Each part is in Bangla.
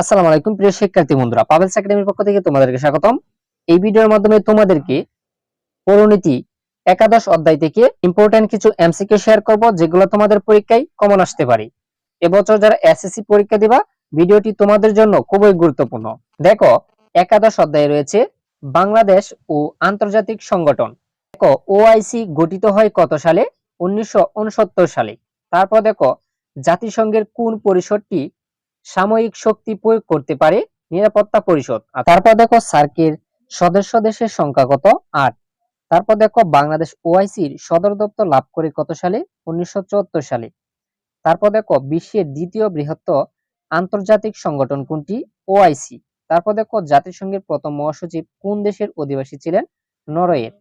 আসসালামু আলাইকুম, প্রিয় শিক্ষার্থী বন্ধুরা। পাবেলস একাডেমির পক্ষ থেকে তোমাদেরকে স্বাগতম। এই ভিডিওর মাধ্যমে তোমাদেরকে পরিণতি একাদশ অধ্যায় থেকে ইম্পর্টেন্ট কিছু এমসিকিউ শেয়ার করব, যেগুলো তোমাদের পরীক্ষায় কমন আসতে পারে। এবছর যারা এসএসসি পরীক্ষা দিবা, ভিডিওটি তোমাদের জন্য খুবই গুরুত্বপূর্ণ। দেখো, একাদশ অধ্যায়ে রয়েছে বাংলাদেশ ও আন্তর্জাতিক সংগঠন। দেখো ওআইসি গঠিত হয় কত সালে? উনিশশো উনসত্তর সালে। তারপর দেখো, জাতিসংঘের কোন পরিষদটি সাময়িক শক্তি প্রয়োগ করতে পারে নিরাপত্তা পরিষদ। আর তারপর দেখো সার্কের সদস্য দেশের সংখ্যা কত? আট। তারপর দেখো বাংলাদেশ ওআইসির সদর দপ্তর লাভ করে কত সালে? উনিশশো সালে। তারপর দেখো বিশ্বের দ্বিতীয় বৃহত্তর আন্তর্জাতিক সংগঠন কোনটি? ওআইসি তারপর দেখো জাতিসংঘের প্রথম মহাসচিব কোন দেশের অধিবাসী ছিলেন? নরওয়ের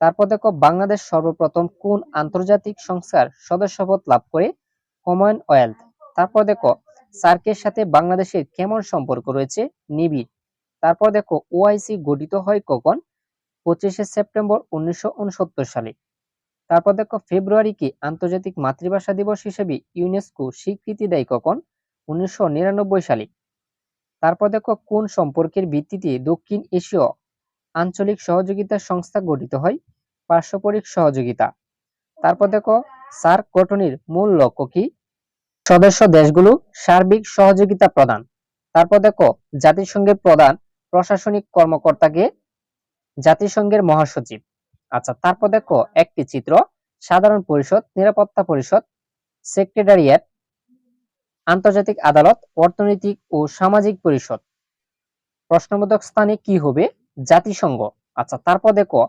তারপর দেখো বাংলাদেশ সর্বপ্রথম কোন আন্তর্জাতিক সংস্থার সদস্যপদ লাভ করে? কমনওয়েলথ তারপর দেখো সার্কের সাথে বাংলাদেশের কেমন সম্পর্ক রয়েছে? নিবিড়। তারপর দেখো ওআইসি গঠিত হয় কখন? পঁচিশে সেপ্টেম্বর উনিশশো উনসত্তর সালে। তারপর দেখো, ফেব্রুয়ারিকে আন্তর্জাতিক মাতৃভাষা দিবস হিসেবে ইউনেস্কো স্বীকৃতি দেয় কখন? উনিশশো নিরানব্বই সালে। তারপর দেখো, কোন সম্পর্কের ভিত্তিতে দক্ষিণ এশীয় আঞ্চলিক সহযোগিতা সংস্থা গঠিত হয়? পার্শ্বপরিক সহযোগিতা। তারপর দেখো, সার্ক গঠনের মূল লক্ষ্য কি? সদস্য দেশগুলো সার্বিক সহযোগিতা প্রদান। তারপর দেখো, জাতিসংঘের প্রধান প্রশাসনিক কর্মকর্তাকে জাতিসংঘের মহাসচিব। আচ্ছা তারপর দেখো, একটি চিত্র, সাধারণ পরিষদ, নিরাপত্তা পরিষদ, সেক্রেটারিয়েট, আন্তর্জাতিক আদালত, অর্থনৈতিক ও সামাজিক পরিষদ। প্রশ্নবোধক স্থানে কি হবে? জাতিসংঘ। আচ্ছা তারপর দেখো,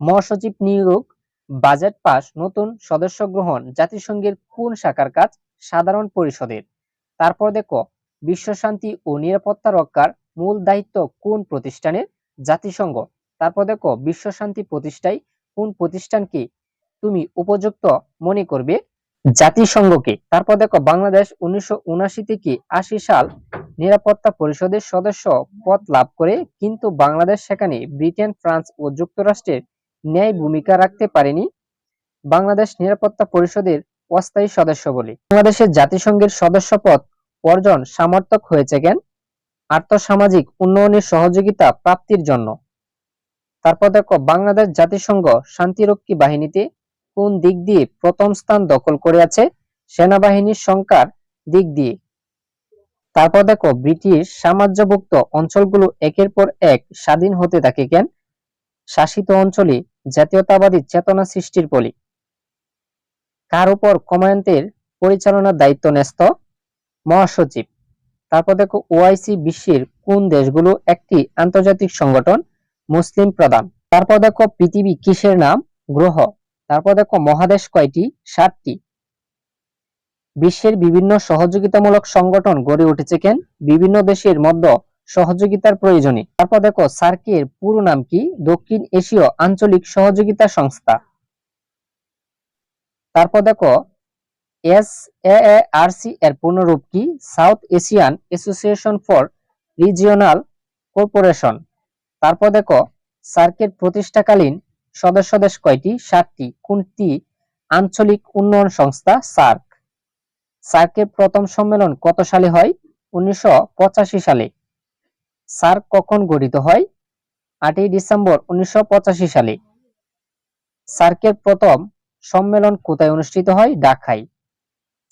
মহাসচিব নিয়োগ, বাজেট পাস, নতুন সদস্য গ্রহণ, জাতিসংঘের কোন শাখার কাজ? সাধারণ পরিষদের। তারপর দেখো বিশ্ব শান্তি ও নিরাপত্তা রক্ষার মূল দায়িত্ব কোন প্রতিষ্ঠানের? জাতিসংঘ। তারপর দেখো বিশ্ব শান্তি প্রতিষ্ঠায় কোন প্রতিষ্ঠানকে তুমি উপযুক্ত মনে করবে? জাতিসংঘকে। তারপর দেখো, বাংলাদেশ উনিশশো উনআশি থেকে আশি সাল নিরাপত্তা পরিষদের সদস্য পদ লাভ করে, কিন্তু বাংলাদেশ সেখানে ব্রিটেন, ফ্রান্স ও যুক্তরাষ্ট্রের ন্যায় ভূমিকা রাখতে পারেনি। বাংলাদেশ নিরাপত্তা পরিষদের অস্থায়ী সদস্য বলি। বাংলাদেশের জাতিসংঘের সদস্যপদ অর্জন সামর্থক হয়েছে কেন? আর্থসামাজিক উন্নয়নের সহযোগিতা প্রাপ্তির জন্য। তারপর দেখো, বাংলাদেশ জাতিসংঘ শান্তিরক্ষী বাহিনীতে কোন দিক দিয়ে প্রথম স্থান দখল করে আছে? সেনাবাহিনীর সংখ্যার দিক দিয়ে। তারপর দেখো, ব্রিটিশ সাম্রাজ্যভুক্ত অঞ্চলগুলো একের পর এক স্বাধীন হতে থাকে কেন? শাসিত অঞ্চলে জাতীয়তাবাদী চেতনা সৃষ্টির ফলে কার উপর কমান্ডের পরিচালনার দায়িত্ব ন্যস্ত? মহাসচিব। তারপর দেখো, ওআইসি বিশ্বের কোন দেশগুলো একটি আন্তর্জাতিক সংগঠন? মুসলিম প্রধান। তারপর দেখো, পৃথিবী কিসের নাম? গ্রহ। তারপর দেখো, মহাদেশ কয়টি? সাতটি। বিশ্বের বিভিন্ন সহযোগিতামূলক সংগঠন গড়ে উঠেছে কেন? বিভিন্ন দেশের মধ্যে সহযোগিতার প্রয়োজনে। তারপর দেখো, সার্কের পুরো নাম কি? দক্ষিণ এশীয় আঞ্চলিক সহযোগিতা সংস্থা। তারপর দেখো এস আর সি এর পূর্ণরূপ কি? South Asian Association for Regional Corporation তারপর দেখো সার্কের প্রতিষ্ঠাকালীন সদস্য দেশ কয়টি? সাতটি। কোনটি? আঞ্চলিক উন্নয়ন সংস্থা, সার্ক। সার্কের প্রথম সম্মেলন কত সালে হয়? উনিশশো পঁচাশি সালে। সার্ক কখন গঠিত হয়? আটই ডিসেম্বর উনিশশো পঁচাশি সালে। সার্কের প্রথম সম্মেলন কোথায় অনুষ্ঠিত হয়? ঢাকায়।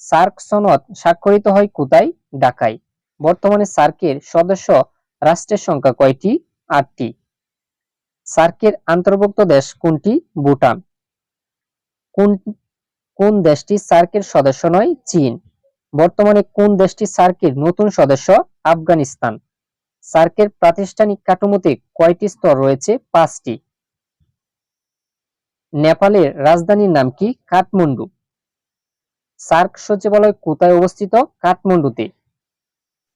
সার্ক সনদ স্বাক্ষরিত হয় কোথায়? ঢাকায়। বর্তমানে সার্কের সদস্য রাষ্ট্রের সংখ্যা কয়টি? আটটি। সার্কের অন্তর্ভুক্ত দেশ কোনটি? ভুটান। কোন কোন দেশটি সার্কের সদস্য নয়? চীন। বর্তমানে কোন দেশটি সার্কের নতুন সদস্য? আফগানিস্তান। সার্কের প্রাতিষ্ঠানিক কাঠামোতে কয়টি স্তর রয়েছে? পাঁচটি। নেপালের রাজধানীর নাম কি? কাঠমান্ডু। সার্ক সচিবালয় কোথায় অবস্থিত? কাঠমান্ডুতে।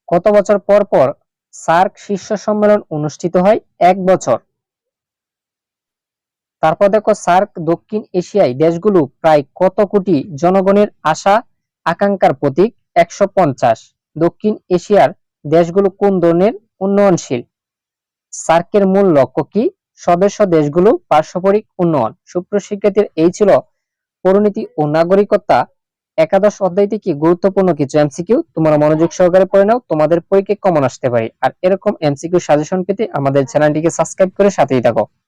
কত বছর পর পর সার্ক শীর্ষ সম্মেলন অনুষ্ঠিত হয়? এক বছর। তারপর দেখো সার্ক দক্ষিণ এশিয়ায় দেশগুলো প্রায় কত কোটি জনগণের আশা, আকাঙ্ক্ষার প্রতীক? একশো পঞ্চাশ। দক্ষিণ এশিয়ার দেশগুলো কোন ধরনের উন্নয়নশীল? সার্কের মূল লক্ষ্য কি? সদস্য দেশগুলো পার্শ্বপরিক উন্নয়ন। সুপ্রশিক্ষার্থীর এই ছিল পরিণতি ও নাগরিকতা। একাদশ অধ্যায় থেকে গুরুত্বপূর্ণ কিছু এমসিকিউ তোমরা মনোযোগ সহকারে পড়ে নাও, তোমাদের পরীক্ষায় কমন আসতে পারে। আর এরকম এমসিকিউ সাজেশন পেতে আমাদের চ্যানেলটিকে সাবস্ক্রাইব করে সাথেই থাকো।